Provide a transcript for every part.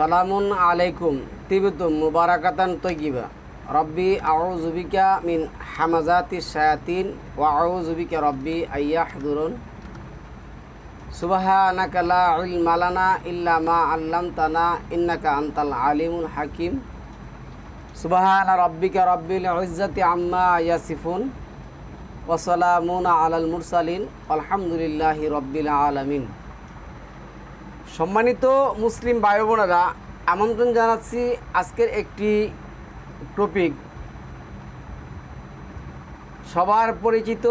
সালামুন আলাইকুম, তিবতুম মুবারাকাতান তৈগিবা রব্বি আউজুবিকা মিন হামাজাতি শায়াতিন, ওয়া আউজুবিকা রব্বি আইয়াহদুরুন সুবহানাকা লা ইলমা লানা ইল্লা মা আল্লামতানা, ইন্নাকা আনতাল আলিমুল হাকিম। সুবহানা রব্বিকা রব্বিল ইজ্জাতি আম্মা ইয়াসিফুন, ওয়া সালামুন আলাল মুরসালিন আলহামদুলিল্লাহি রব্বিল আলামিন। সম্মানিত মুসলিম ভাই বোনেরা আমন্ত্রণ জানাচ্ছি আজকের একটি টপিক সবার পরিচিত,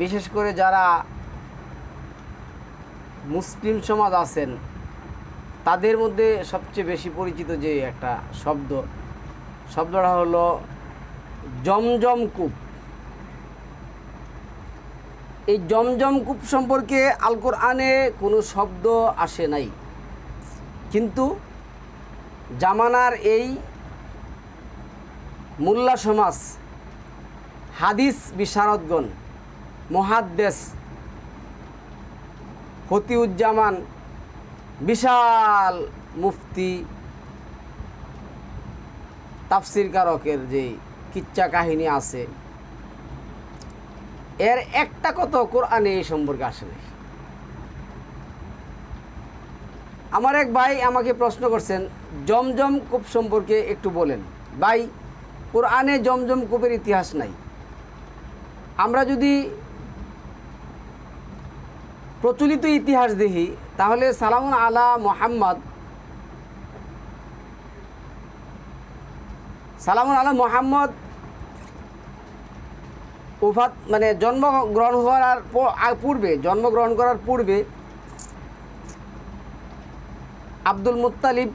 বিশেষ করে যারা মুসলিম সমাজ আছেন, তাদের মধ্যে সবচেয়ে বেশি পরিচিত যে একটা শব্দ, শব্দটা হলো জমজম কূপ। এই জমজম কূপ সম্পর্কে আল কোরআনে কোনো শব্দ আসে নাই। কিন্তু জামানার এই মোল্লা সমাজ, হাদিস বিশারদগণ, মহাদ্দেশ, ফতিউজ্জামান, বিশাল মুফতি তাফসির কারকের যে কিচ্ছা কাহিনী আছে এর একটা কত কোরআনে এই সম্পর্কে আসে নাই। আমার এক ভাই আমাকে প্রশ্ন করছেন, জমজম কূপ সম্পর্কে একটু বলেন। ভাই, কোরআনে জমজম কূপের ইতিহাস নাই। আমরা যদি প্রচলিত ইতিহাস দেখি, তাহলে সালামুন আলা মোহাম্মদ, সালামুন আলা মোহাম্মদ উফাত মানে জন্মগ্রহণ হওয়ার পূর্বে, জন্মগ্রহণ করার পূর্বে আব্দুল মুত্তালিব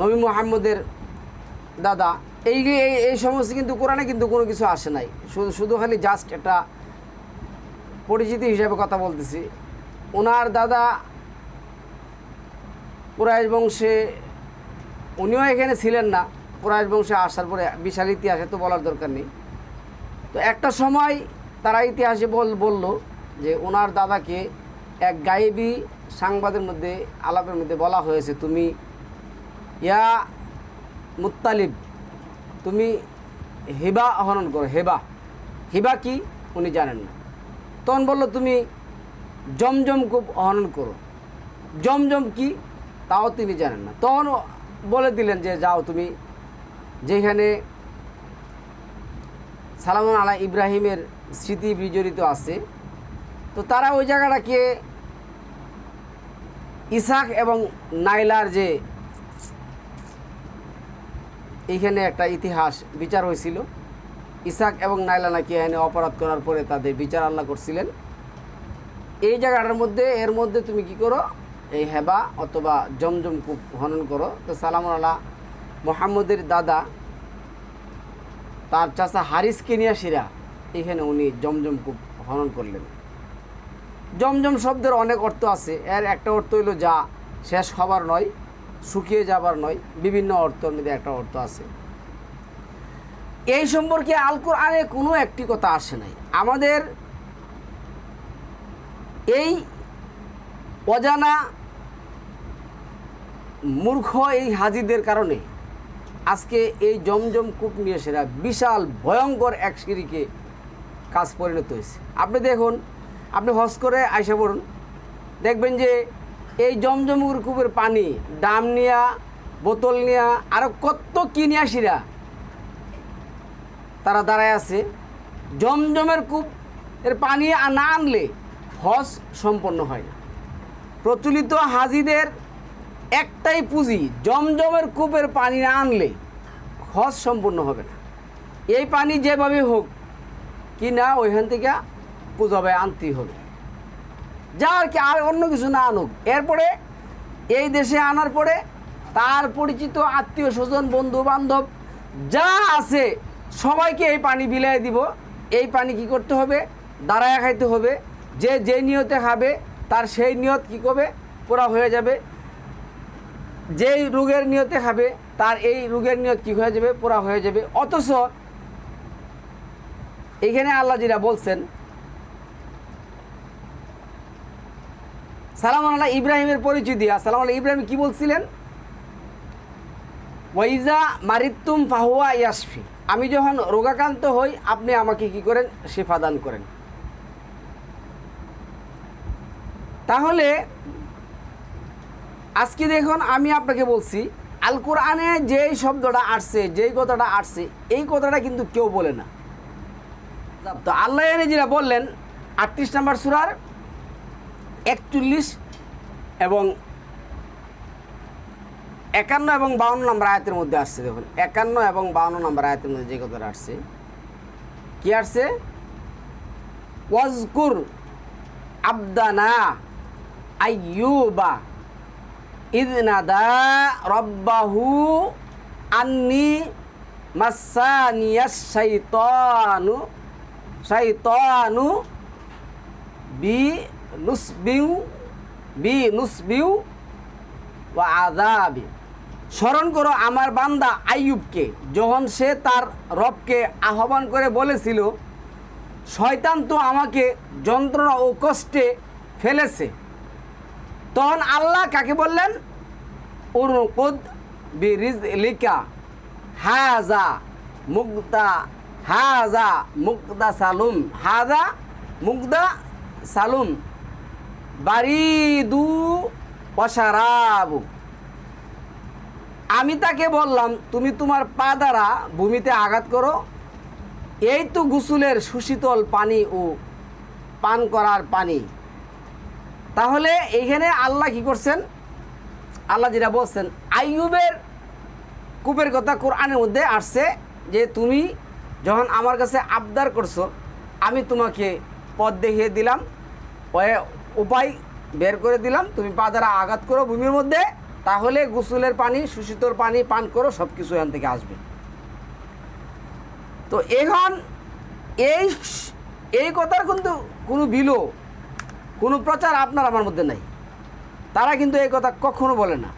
নবী মোহাম্মদের দাদা। এই এই সমস্ত কিন্তু কোরআনে কিন্তু কোনো কিছু আসে নাই। শুধু শুধু খালি জাস্ট একটা পরিচিতি হিসাবে কথা বলতেছি। ওনার দাদা কুরাইশ বংশে, উনিও এখানে ছিলেন না। কুরাইশ বংশে আসার পরে বিশাল ইতিহাসে তো বলার দরকার নেই। তো একটা সময় তারা ইতিহাসে বল, বলল যে ওনার দাদাকে এক গায়েবী সাংবাদের মধ্যে, আলাপের মধ্যে বলা হয়েছে, তুমি ইয়া মুত্তালিব, তুমি হেবা হনন করো, হেবা। হেবা কি? উনি জানেন না। তখন বলল, তুমি জমজম কূপ হনন করো। জমজম কি? তাও তিনি জানেন না। তখন বলে দিলেন যে, যাও, তুমি যেখানে সালামন আলা ইব্রাহিমের স্মৃতি বিজড়িত আছে। তো তারা ওই জায়গাটাকে ইসাক এবং নাইলার যে এইখানে একটা ইতিহাস, বিচার হয়েছিল। ইসাক এবং নাইলা নাকি এখানে অপরাধ করার পরে তাদের বিচার আল্লাহ করছিলেন। এই জায়গাটার মধ্যে, এর মধ্যে তুমি কি করো? এই হেবা অথবা জমজম কূপ হনন করো। তো সালাম আল্লাহ মোহাম্মদের দাদা, তার চাচা হারিস কেনিয়াসিরা এখানে উনি জমজম কূপ হনন করলেন। জমজম শব্দের অনেক অর্থ আছে। এর একটা অর্থ হইল যা শেষ হবার নয়, শুকিয়ে যাবার নয়, বিভিন্ন অর্থের মধ্যে একটা অর্থ আছে। এই সম্পর্কে আল কোরআনে কোনো একটি কথা আসে নাই। আমাদের এই অজানা মূর্খ এই হাজিদের কারণে আজকে এই জমজম কূপ নিয়ে সেরা বিশাল, ভয়ঙ্কর এক সিঁড়িকে কাজ পরিণত হয়েছে। আপনি দেখুন, আপনি হজ করে আইসা পড়ুন। দেখবেন যে এই জমজম কূপের পানি ডাম নিয়া, বোতল নিয়া আরও কত কিনিয়াসিরা তারা দাঁড়ায় আছে। জমজমের কূপ, এর পানি না আনলে হজ সম্পন্ন হয় না। প্রচলিত হাজিদের একটাই পুঁজি জমজমের কূপের পানি না আনলে হজ সম্পূর্ণ হবে না। এই পানি যেভাবে হোক, কি না ওইখান থেকে পূজাবে আনতেই হবে। যা আর কি আর অন্য কিছু না আনুক। এরপরে এই দেশে আনার পরে তার পরিচিত আত্মীয় স্বজন বন্ধু বান্ধব যা আছে, সবাইকে এই পানি বিলাই দিব। এই পানি কি করতে হবে? দাঁড়ায় খাইতে হবে। যে যে নিয়তে খাবে, তার সেই নিয়ত কি করবে? পুরা হয়ে যাবে। যেই রোগের নিয়তে খাবে, তার এই রোগের নিয়ত কি হয়ে যাবে? পুরা হয়ে যাবে। অথচ এখানে আল্লাহ যেটা বলছেন, সালাম আল্লাহ ইব্রাহিমের পরিচয় দিয়া সালাম আল্লাহ ইব্রাহিম কি বলছিলেন? ওয়াইজা মারিতুম ফাহুয়া ইয়াসফি আমি যখন রোগাক্রান্ত হই, আপনি আমাকে কি করেন? শেফা দান করেন। তাহলে আজকে দেখুন, আমি আপনাকে বলছি, আল কোরআনে যেই শব্দটা আসছে, যেই কথাটা আসছে, এই কথাটা কিন্তু কেউ বলে না। তো আল্লাহ এনে বললেন, আটত্রিশ নম্বর সুরার একচল্লিশ এবং একান্ন এবং বাউন্ন নম্বর আয়াতের মধ্যে আসছে, দেখুন, একান্ন এবং বাউন্ন নম্বর আয়াতের মধ্যে যে কথাটা আসছে, কি আসছে? ওয়াজকুর আবদানা আইয়ুবা ইদনাদা রব্বাহু আন্নি মাসানিয়াস শাইতানু শাইতানু বি নুসবিউ বি নুসবিউ ওয়া আযাবি স্মরণ করো আমার বান্দা আইয়ুবকে, যখন সে তার রবকে আহ্বান করে বলেছিল, শয়তান তো আমাকে যন্ত্রণা ও কষ্টে ফেলেছে। তখন আল্লাহ কাকে বললেন? সালুম। সালুম। বারিদু আমি তাকে বললাম, তুমি তোমার পা দ্বারা ভূমিতে আঘাত করো। এই তো গুসুলের সুশীতল পানি ও পান করার পানি। তাহলে এইখানে আল্লাহ কি করছেন? আল্লাহ যেটা বলছেন, আইয়ুবের কূপের কথা কোরআনের মধ্যে আসছে যে তুমি যখন আমার কাছে আবদার করছ, আমি তোমাকে পথ দেখিয়ে দিলাম উপায় বের করে দিলাম, তুমি পা দ্বারা আঘাত করো ভূমির মধ্যে, তাহলে গোসলের পানি, সুশীতল পানি পান করো সব কিছু এখান থেকে আসবে। তো এখন এই এই কথার কিন্তু কোনো বিলো কোনো প্রচার আপনার আমার মধ্যে নাই। তারা কিন্তু এই কথা কখনো বলে না।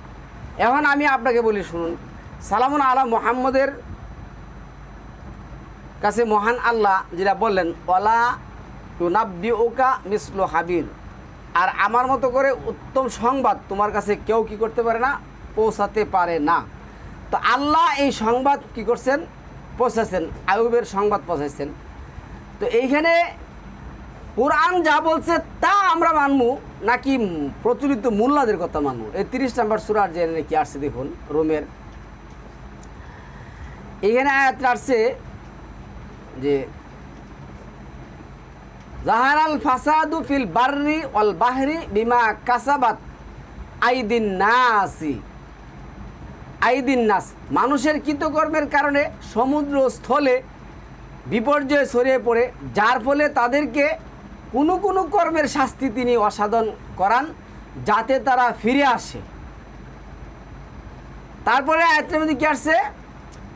এখন আমি আপনাকে বলি, শুনুন, সালামুন আলা মোহাম্মদের কাছে মহান আল্লাহ যেটা বললেন ওলা টুনাব্বি ওকা মিসলু হাবির আর আমার মতো করে উত্তম সংবাদ তোমার কাছে কেউ কি করতে পারে না? পৌঁছাতে পারে না। তো আল্লাহ এই সংবাদ কি করছেন? পৌঁছাচ্ছেন আয়ুবের সংবাদ পৌঁছাচ্ছেন। তো এইখানে কোরআন যা বলছে তা আমরা মানবো নাকি প্রচলিত মোল্লাদের কথা মানবো এই তিরিশ নাম্বার সুরার যে নাকি আসছে দেখুন, রোমের। এখানে আয়াতটা আসছে যে, জাহারাল ফাসাদু ফিল বাররি ওয়াল বাহরি বিমা কাসাবাত আইদিন না নাসি। আইদিন নাস, মানুষের কৃতকর্মের কারণে সমুদ্র স্থলে বিপর্যয় ছড়িয়ে পড়ে, যার ফলে তাদেরকে কোনো কোনো কর্মের শাস্তি তিনি অসাধন করান যাতে তারা ফিরে আসে। তারপরে আয়াতের মধ্যে কি আসছে?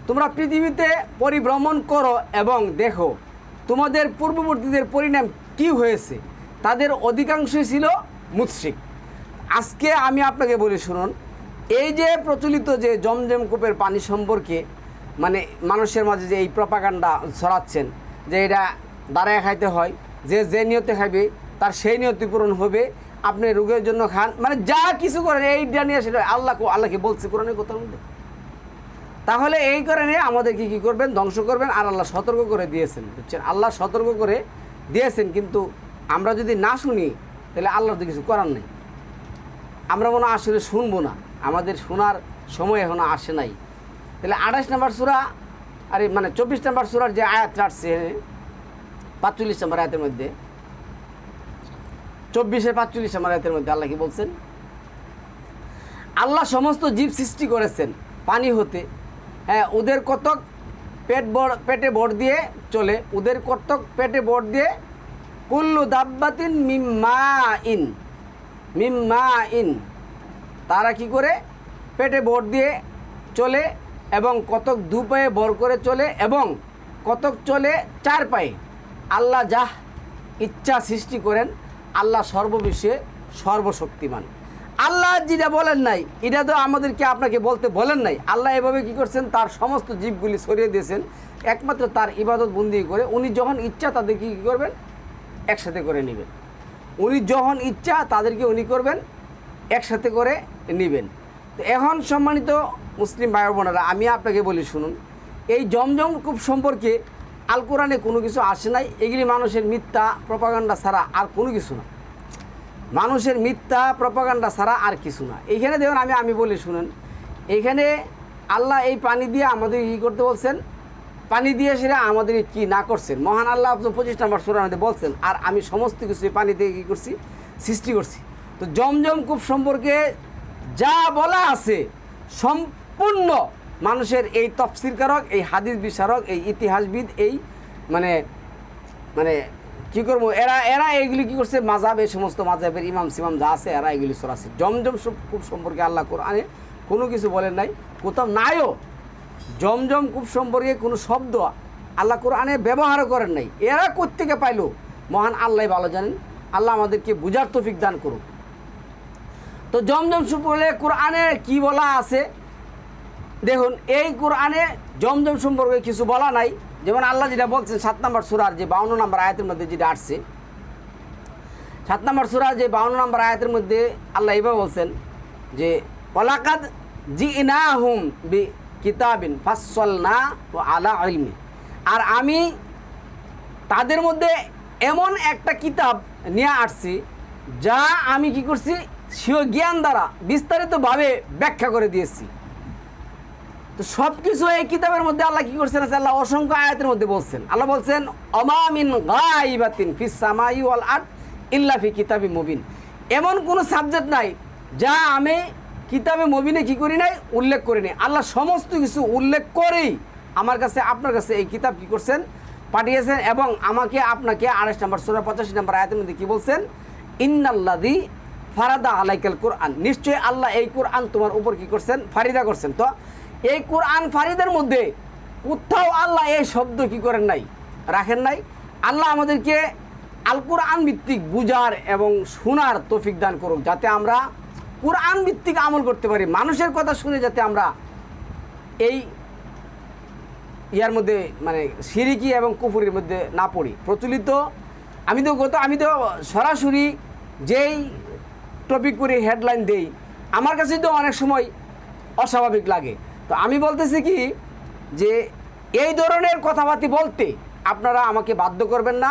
তোমরা পৃথিবীতে পরিভ্রমণ করো এবং দেখো তোমাদের পূর্ববর্তীদের পরিণাম কি হয়েছে। তাদের অধিকাংশই ছিল মুৎসিক আজকে আমি আপনাকে বলি, শুনুন, এই যে প্রচলিত যে জমজম কূপের পানি সম্পর্কে মানে মানুষের মাঝে যে এই প্রপাকাণ্ডা ছড়াচ্ছেন, যে এটা দাঁড়ায় খাইতে হয় যে যে নিয়তে খাইবে, তার সেই নিয়তি পূরণ হবে। আপনি রোগের জন্য খান। মানে যা কিছু করেন এইটা নিয়ে সেটা আল্লাহ আল্লাহকে বলছে কোরআনের কথার মধ্যে। তাহলে এই কারণে আমাদেরকে কি করবেন? ধ্বংস করবেন আর আল্লাহ সতর্ক করে দিয়েছেন। বুঝছেন? আল্লাহ সতর্ক করে দিয়েছেন, কিন্তু আমরা যদি না শুনি, তাহলে আল্লাহর তো কিছু করার নেই। আমরা মনে আসলে শুনব না। আমাদের শোনার সময় এখনও আসে নাই। তাহলে আঠাশ নাম্বার সুরা, আরে মানে চব্বিশ নাম্বার সুরার যে আয়াত আসছে পাঁচচল্লিশ নাম্বার আয়াতের মধ্যে চব্বিশে পাঁচচল্লিশ নাম্বার আয়াতের মধ্যে আল্লাহ কি বলছেন? আল্লাহ সমস্ত জীব সৃষ্টি করেছেন পানি হতে। হ্যাঁ ওদের কতক পেট বড় পেটে ভর দিয়ে চলে, ওদের কতক পেটে ভর দিয়ে কুল্লু দাব্বাতিন মিম্মা ইন মিম্মা ইন তারা কি করে? পেটে ভর দিয়ে চলে এবং কতক দু পায়ে ভর করে চলে এবং কতক চলে চার পায়ে আল্লাহ যা ইচ্ছা সৃষ্টি করেন, আল্লাহ সর্ববিশ্বে সর্বশক্তিমান। আল্লাহ যেটা বলেন নাই, এটা তো আমাদেরকে আপনাকে বলতে বলেন নাই। আল্লাহ এভাবে কি করছেন? তার সমস্ত জীবগুলি সরিয়ে দিয়েছেন। একমাত্র তার ইবাদত বন্দি করে উনি যখন ইচ্ছা তাদেরকে কী করবেন? একসাথে করে নেবেন। উনি যখন ইচ্ছা তাদেরকে উনি করবেন, একসাথে করে নেবেন। তো এখন সম্মানিত মুসলিম ভাই বোনেরা, আমি আপনাকে বলি শুনুন, এই জমজম কূপ সম্পর্কে আল কোরআনে কোনো কিছু আসে নাই, এগুলি মানুষের মিথ্যা প্রপাগান্ডা ছাড়া আর কোনো কিছু না। মানুষের মিথ্যা প্রপাগান্ডা ছাড়া আর কিছু না। এইখানে দেখুন, আমি আমি বলি, শুনুন। এইখানে আল্লাহ এই পানি দিয়ে আমাদের ই করতে বলছেন। পানি দিয়ে সেটা আমাদের কি না করছেন? মহান আল্লাহ পঁচিশ নম্বর সুরা আমাদের বলছেন, আর আমি সমস্ত কিছু এই পানি দিয়ে কী করছি? সৃষ্টি করছি। তো জমজম কূপ সম্পর্কে যা বলা আছে সম্পূর্ণ মানুষের এই তফসিরকারক এই হাদিস বিশারক এই ইতিহাসবিদ, এই মানে মানে কি করব? এরা এরা এইগুলি কি করছে? মাজাব এই সমস্ত মাজাবের ইমাম সিমাম যা আছে, এরা এগুলি সরাসরি জমজম কূপ সম্পর্কে আল্লাহ কোরআনে কোনো কিছু বলেন নাই। কোথাও নাইও জমজম কূপ সম্পর্কে কোনো শব্দ আল্লাহ কোরআনে ব্যবহারও করেন নাই। এরা কোত্থেকে পাইলো? মহান আল্লাহ ভালো জানেন। আল্লাহ আমাদেরকে বুঝার তৌফিক দান করুক। তো জমজম সম্পর্কে কোরআনে কি বলা আছে? দেখুন, এই কোরআনে জমজম সম্পর্কে কিছু বলা নাই। যেমন আল্লাহ যেটা বলছেন, সাত নম্বর সুরার যে বাউন্ন নম্বর আয়াতের মধ্যে যেটা আসছে, সাত নম্বর সুরার যে বাউন্ন নম্বর আয়াতের মধ্যে আল্লাহ এভাবে বলছেন যে ওলাকাদ জি ইনা হুম বি কিতাবিন ফাসল না ও আলা আলমি আর আমি তাদের মধ্যে এমন একটা কিতাব নিয়ে আসছি, যা আমি কি করছি, স্বীয় জ্ঞান দ্বারা বিস্তারিতভাবে ব্যাখ্যা করে দিয়েছি। তো সব কিছু এই কিতাবের মধ্যে আল্লাহ কি করছেন? আল্লাহ অসংখ্য আয়াতের মধ্যে বলছেন। আল্লাহ বলছেন অমামিন গাইবাতিন সামাই ওয়াল আর্থ ইল্লা ফি কিতাবি মুবিন। এমন কোনো সাবজেক্ট নাই যা আমি কিতাবে মুবিনে কি করি নাই, উল্লেখ করি নাই। আল্লাহ সমস্ত কিছু উল্লেখ করেই আমার কাছে, আপনার কাছে এই কিতাব কি করছেন? পাঠিয়েছেন এবং আমাকে, আপনাকে আড়াইশ নম্বর ষোলো পঁচাশি নম্বর আয়াতের মধ্যে কী বলছেন? ইন্নাল্লাদি ফারাদা আলাইকাল কোরআন। নিশ্চয়ই আল্লাহ এই কোরআন তোমার উপর কি করছেন? ফারিদা করছেন। তো এই কোরআন ফারিদের মধ্যে কোথাও আল্লাহ এই শব্দ কি করেন নাই, রাখেন নাই? আল্লাহ আমাদেরকে আল কোরআন ভিত্তিক বুঝার এবং শোনার তৌফিক দান করুক, যাতে আমরা কোরআন ভিত্তিক আমল করতে পারি। মানুষের কথা শুনে যাতে আমরা এই ইয়ার মধ্যে মানে সিরিকি এবং কুফুরির মধ্যে না পড়ি। প্রচলিত, আমি তো গত, আমি তো সরাসরি যেই টপিক করে হেডলাইন দেই, আমার কাছে তো অনেক সময় অস্বাভাবিক লাগে। তো আমি বলতেছি কি যে এই ধরনের কথাবার্তি বলতে আপনারা আমাকে বাধ্য করবেন না।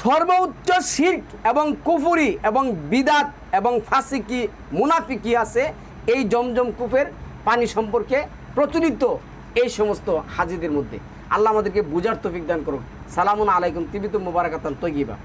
সর্বোচ্চ শির্ক এবং কুফুরি এবং বিদাত এবং ফাসিকি, মুনাফিকি আছে এই জমজম কুফের পানি সম্পর্কে প্রচলিত এই সমস্ত হাজিদের মধ্যে। আল্লাহ আমাদেরকে বুঝার তৌফিক দান করুক সালামুন আলাইকুম তিবিত মুবারাকাতান তৈগিবা